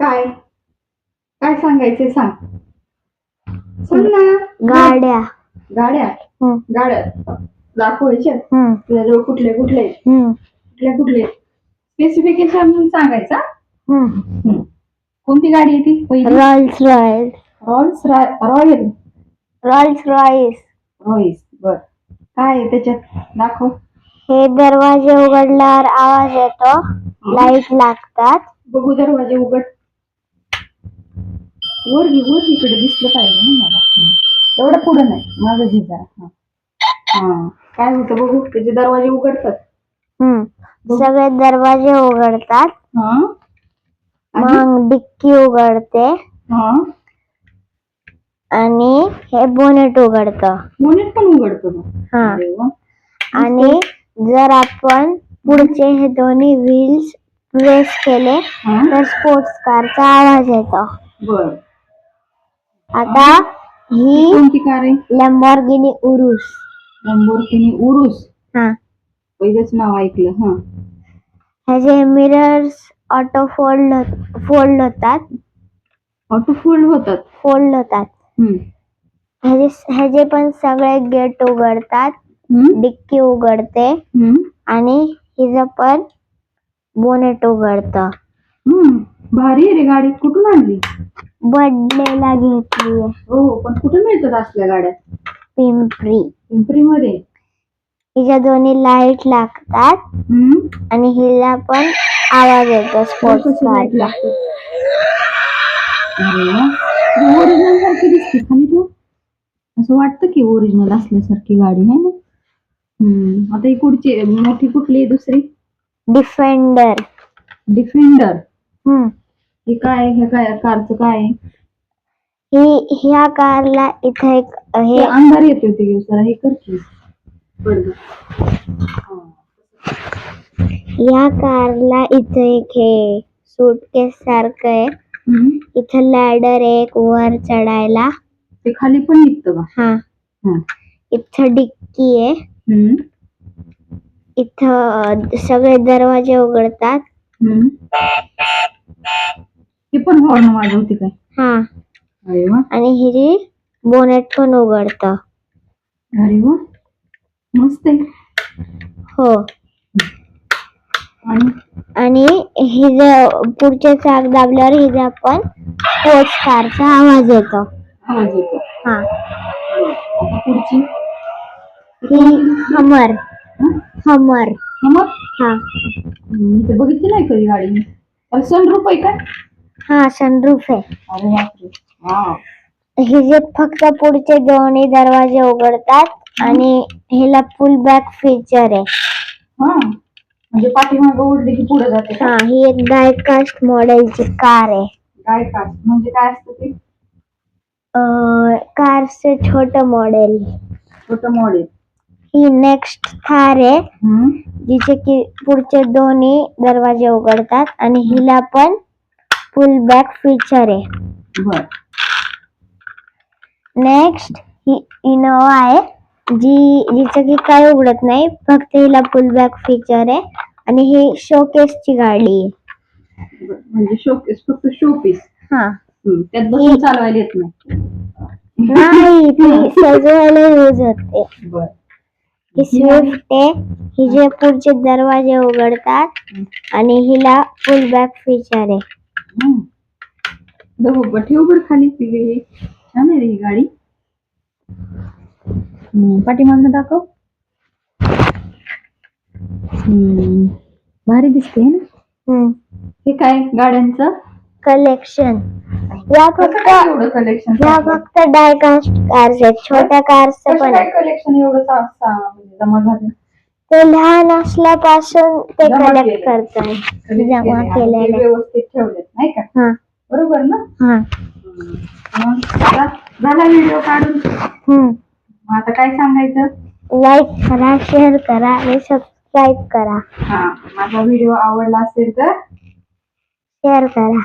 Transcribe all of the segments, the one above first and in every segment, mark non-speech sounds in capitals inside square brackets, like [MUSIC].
काय? काय सांगायचे सांग. सांग ना. गाड्या. गाड्या? गाड्या. दाखवायच्या? हम्म, तुझ्याजवळ कुठले कुठले कुठल्या कुठले स्पेसिफिकेशन सांगायचा. कोणती गाडी आहे ती? पहिली? Rolls Royce Royals Royal Rolls Royce Royals बर. काय आहे त्याच्यात? दाखव. हे दरवाजे उघडल्यावर आवाज येतो. लाइट लागतात. बघू दरवाजे उघड. वर घे वर इकडे दिसलं पाहिजे ना मला. एवढं पुढं नाही माझं घे जरा. हा. हा. काय होतं बघू त्याचे दरवाजे उघडतात. हम्म. सगळे दरवाजे उघडतात. हा. मग डिक्की उघडते. हा. आणि हे बोनेट उघडतं. बोनेट पण उघडतो हा. आणि जर आपण पुढचे हे दोन्ही व्हील्स प्रेस केले तर स्पोर्ट्स कारचा आवाज येतो. बर. आता ही कोणती कार आहे? लॅम्बॉर्गिनी उरुस लंबोर्गिनी उरुस हा. पहिलंच नाव ऐकलं हा. ह्याचे मिरर्स ऑटो फोल्ड फोल्ड होतात. ऑटो फोल्ड होतात? फोल्ड होतात. हम्म. ह्याचे ह्याचे पण सगळे गेट उघडतात. हम्म? डिक्की उघडते. हम्म? आणि हिचं पण बोनेट उघडतं. हम्म. भारी आहे रे गाडी. कुठून आणली? बर्थडेला घेतली हो पण कुठे मिळतात असल्या गाड्या? पिंपरी. पिंपरी मध्ये हिच्या दोन्ही लाइट लागतात आणि हिला पण आवाज येतो स्पोर्ट्स कारचा ओरिजिनल सारखी दिसते खाली तू? असं वाटतं की ओरिजिनल असल्यासारखी गाडी आहे ना? हम्म. आता ही कुठची मोठी कुठली आहे दुसरी? डिफेंडर डिफेंडर हम्म ही काय हे काय कारचं काय आहे? ही ह्या कारला इथं एक हे अंधार येते होते जरा हे कर की पडदं. हा. या कारला इथं एक हे सूटकेस सारखं आहे हम्म. इथं लॅडर एक वर चढायला ते खाली पण निघतं का हा हा. इथं डिक्की आहे हम्म. इथं अं, सगळे दरवाजे उघडतात हम्म. हे पण हॉर्न वाजवते काय? हा. अरे वा. आणि हिची बोनेट पण उघडतं. अरे वा. मस्त आहे. हो. आणि? आणि हिज पुढचे चाक दाबल्यावर हिचा पण स्पोर्ट्स कारचा आवाज येतो. आवाज येतो. हा. आता पुढची? ही हमर हमर मग हा. मी तर बघितली नाही कधी गाडी. अरे सनरूप आहे काय हा सनरूफ आहे. अरे बापरे. वा हिचे फक्त पुढचे दोन्ही दरवाजे उघडतात आणि हिला फुल बॅक फीचर आहे. हा. म्हणजे पाठीमागं ओढली की पुढे जाते का? हा ही एक डायकास्ट मॉडेलची कार आहे. काय का म्हणजे काय असतं ते? अं, कारचे छोट मॉडेल छोटं मॉडेल ही नेक्स्ट थार आहे. जिचे की पुढचे दोन्ही दरवाजे उघडतात आणि हिला पण फुल बॅक फीचर आहे. नेक्स्ट ही इनोवा आहे. जी जिचं की काय उघडत नाही फक्त हिला फुल बॅक फीचर आहे. आणि ही शोकेसची गाडी आहे. म्हणजे शोपीस फक्त शोपीस हा. त्यात बसून चालवायला येत नाही. ती [LAUGHS] सजवायला यूज होते. ही स्विफ्ट आहे हिचे पुढचे दरवाजे उघडतात आणि हिला फुल बॅक फीचर आहे. बघू ठेव बरं खाली ती हे. छान आहे रे ही गाडी. पाठीमागनं दाखव. हम्म, भारी दिसते है ना? हे काय गाड्यांचं? कलेक्शन या फक्त कलेक्शन या फक्त डायकास्ट कार्स आहेत. छोट्या कार्सचं कसं पण. कलेक्शन एवढं जमा झालं. ते लहान असल्यापासून ते जमा कलेक्ट केले. करतात जमा केले. आणि ते केलेले व्यवस्थित ठेवलेत नाही का? हा. बरोबर ना? हा. मग आता झाला व्हिडिओ काढून. हम्म. मग आता काय सांगायचं? लाईक करा शेअर करा आणि सबस्क्राईब करा. हा. माझा व्हिडिओ आवडला असेल तर? शेअर करा.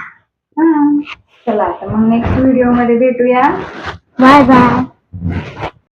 हा. चला आता मग नेक्स्ट व्हिडिओमध्ये भेटूया. Bye bye